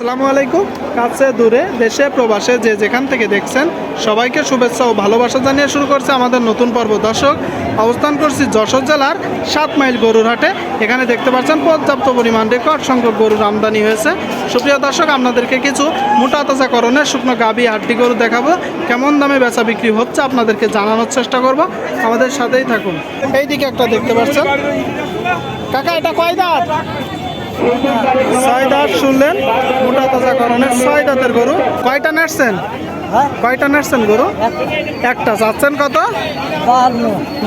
আসসালামু আলাইকুম। কাছে দূরে, দেশে, প্রবাসে যে যেখান থেকে দেখছেন, সবাইকে শুভেচ্ছা ও ভালোবাসা জানিয়ে শুরু করছে আমাদের নতুন পর্ব। দর্শক, অবস্থান করছি যশোর জেলার সাত মাইল গরুর হাটে। এখানে দেখতে পাচ্ছেন, পর্যাপ্ত পরিমাণ রেকর্ড সংখ্যক গরুর আমদানি হয়েছে। সুপ্রিয় দর্শক, আপনাদেরকে কিছু মোটা তাজা করণের শুকনো গাবি হাড্ডি গরু দেখাবো। কেমন দামে বেচা বিক্রি হচ্ছে আপনাদেরকে জানানোর চেষ্টা করব। আমাদের সাথেই থাকুন। এইদিকে একটা দেখতে পাচ্ছেন। কাকা, এটা কয় ছয় দাঁত শুনলেন মোটা তাজা করণের ছয় দাঁতের গরু। কয়টা নাড়ছেন? কয়টা নাড়ছেন গরু? একটা। চাচ্ছেন কত?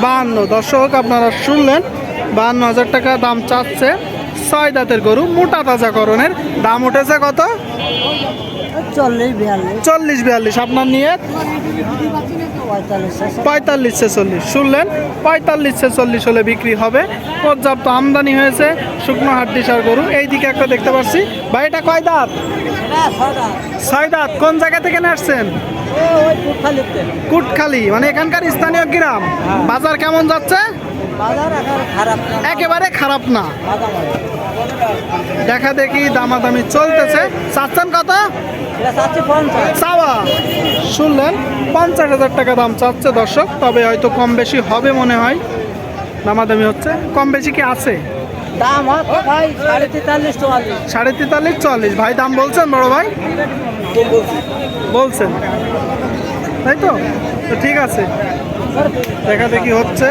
বাহান্ন। দর্শক আপনারা শুনলেন বাহান্ন হাজার টাকা দাম চাচ্ছে ছয় দাঁতের গরু মোটা তাজা করণের। দাম উঠেছে কত? চল্লিশ বিয়াল্লিশ। আপনার নিয়ে? পঁয়তাল্লিশ ছেচল্লিশ। শুনলেন? পঁয়তাল্লিশ ছেচল্লিশ হলে বিক্রি হবে। পর্যাপ্ত আমদানি হয়েছে শুকনো হাড্ডি সার গরু। এইদিকে একটা দেখতে পাচ্ছি। ভাই এটা কয় দাঁত? ছয় দাঁত। কোন জায়গা থেকে নাসছেন কুটখালি। মানে এখানকার স্থানীয় গ্রাম। বাজার কেমন যাচ্ছে? একেবারে খারাপ না। দেখা দেখি দামাদামি চলতেছে। চাচ্ছেন কত? চাওয়া। শুনলেন পঞ্চাশ হাজার টাকা দাম চাচ্ছে দর্শক তবে হয়তো কম বেশি হবে মনে হয়। দামাদামি হচ্ছে কম বেশি কি আছে? দাম ভাই সাড়ে তেতাল্লিশ চুয়াল্লিশ সাড়ে তেতাল্লিশ চল্লিশ। ভাই দাম বলছেন বড় ভাই? বলছেন। তাই তো? তো ঠিক আছে। দেখা দেখি হচ্ছে।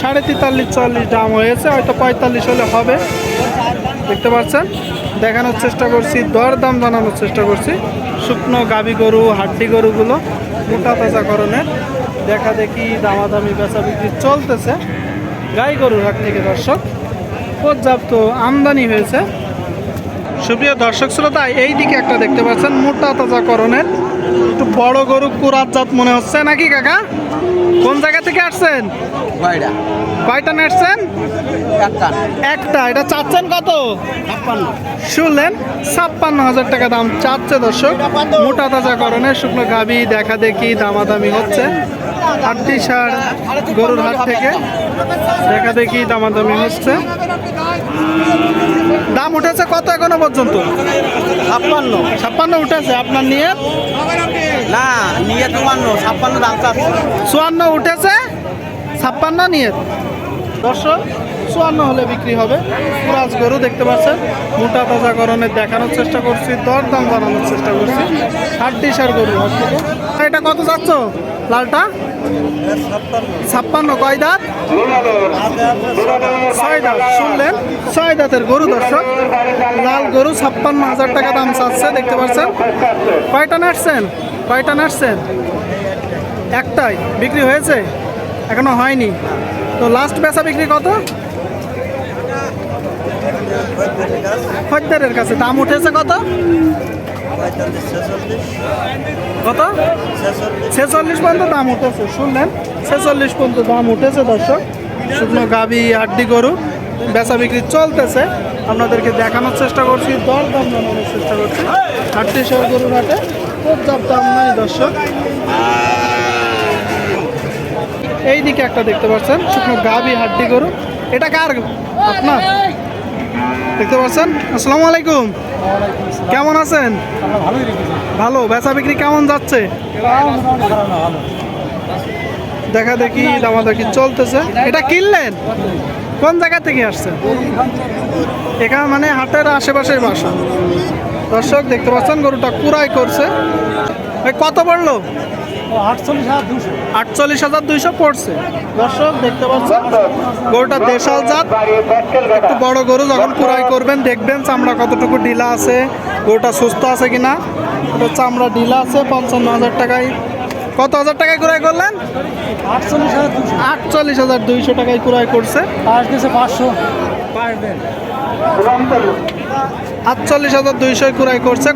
সাড়ে তেতাল্লিশ, চল্লিশ দাম হয়েছে, হয়তো পঁয়তাল্লিশ হলে হবে। দেখতে পাচ্ছেন? দেখানোর চেষ্টা করছি দর দাম জানানোর চেষ্টা করছি। শুকনো গাবি গরু, হাড্ডি গরুগুলো মোটা তাজা করণের। দেখা দেখি দামাদামি বেচা বিক্রি চলতেছে। গাই গরুর হাট থেকে দর্শক, পর্যাপ্ত আমদানি হয়েছে। সুপ্রিয় দর্শক শ্রোতা এই দিকে একটা দেখতে পাচ্ছেন, মোটা তাজা করণের একটু বড় গরু কুরাত জাত মনে হচ্ছে নাকি কাকা? কোন জায়গা থেকে আসছেন? কয়টা? নাচছেন একটা। একটা। এটা চাচ্ছেন কত? শুনলেন? ছাপ্পান্ন হাজার টাকা দাম চাচ্ছে দর্শক। মোটা তাজা করণের শুকনো গাবি দেখা দেখি দামাদামি হচ্ছে। হাড্ডি সার গরুর হাট থেকে। দেখা দেখি দামাদামি হচ্ছে। দাম উঠেছে কত এখনও পর্যন্ত? ছাপ্পান্ন। ছাপ্পান্ন উঠেছে আপনার নিয়ে? না নিয়ে চুয়ান্ন ছাপ্পান্ন দাম চুয়ান্ন উঠেছে ছাপ্পান্ন নিয়ে। দর্শক চুয়ান্ন হলে বিক্রি হবে। পুরাজ গরু দেখতে পাচ্ছেন মোটা তাজা করণের দেখানোর চেষ্টা করছি দর দাম বানানোর চেষ্টা করছি। হাড্ডি সার গরু এটা কত যাচ্ছ লালটা? ছাপ্পান্ন, কয় দাঁত? ছয় দাঁত, শুনলেন? ছয় দাঁতের গরু, দর্শক। লাল গরু, ছাপ্পান্ন হাজার টাকা দাম চাচ্ছে, দেখতে পাচ্ছেন? কয়টা নাটছেন? কয়টা নাটছেন? একটাই, বিক্রি হয়েছে? এখনও হয়নি। তো লাস্ট বেচা বিক্রি কত? খদ্দারের কাছে। দাম উঠেছে কত? কত? ছেচল্লিশ। পর্যন্ত দাম উঠেছে শুনলেন? ছেচল্লিশ পর্যন্ত দাম উঠেছে দর্শক। শুকনো গাবি আড্ডি গরু বেচা বিক্রি চলতেছে। আপনাদেরকে দেখানোর চেষ্টা করছি দর দাম জানানোর চেষ্টা করছি। আটটি সহ গরুর হাটে পর্যাপ্ত আমদানি দর্শক। এই দিকে একটা দেখতে পাচ্ছেন শুকনো গাবি হাড্ডি গরু। এটা কার আপনার? দেখতে পাচ্ছেন? আসসালামু আলাইকুম। কেমন আছেন? ভালো। বেচা বিক্রি কেমন যাচ্ছে? খারাপ না ভালো দেখা দেখি চলতেছে। এটা কিনলেন? কোন জায়গা থেকে আসছেন? এখানে মানে হাটের আশেপাশে বাসা। দর্শক, দেখতে পাচ্ছেন গরুটা কুড়াই করছে। কত পড়ল? আটচল্লিশ হাজার দুইশো। পড়ছে। দর্শক দেখতে পাচ্ছেন? গরুটা দেশাল জাত। একটু বড় গরু যখন কুড়াই করবেন দেখবেন চামড়া কতটুকু ঢিলা আছে গরুটা সুস্থ আছে কিনা। চামড়া ঢিলা আছে পঞ্চান্ন হাজার টাকায়। কত হাজার টাকায় কুড়াই করলেন? আটচল্লিশ হাজার আটচল্লিশ হাজার দুইশো টাকায় কুড়াই করছে। পাঁচশো। আটচল্লিশ হাজার দুইশো কুড়াই করছে।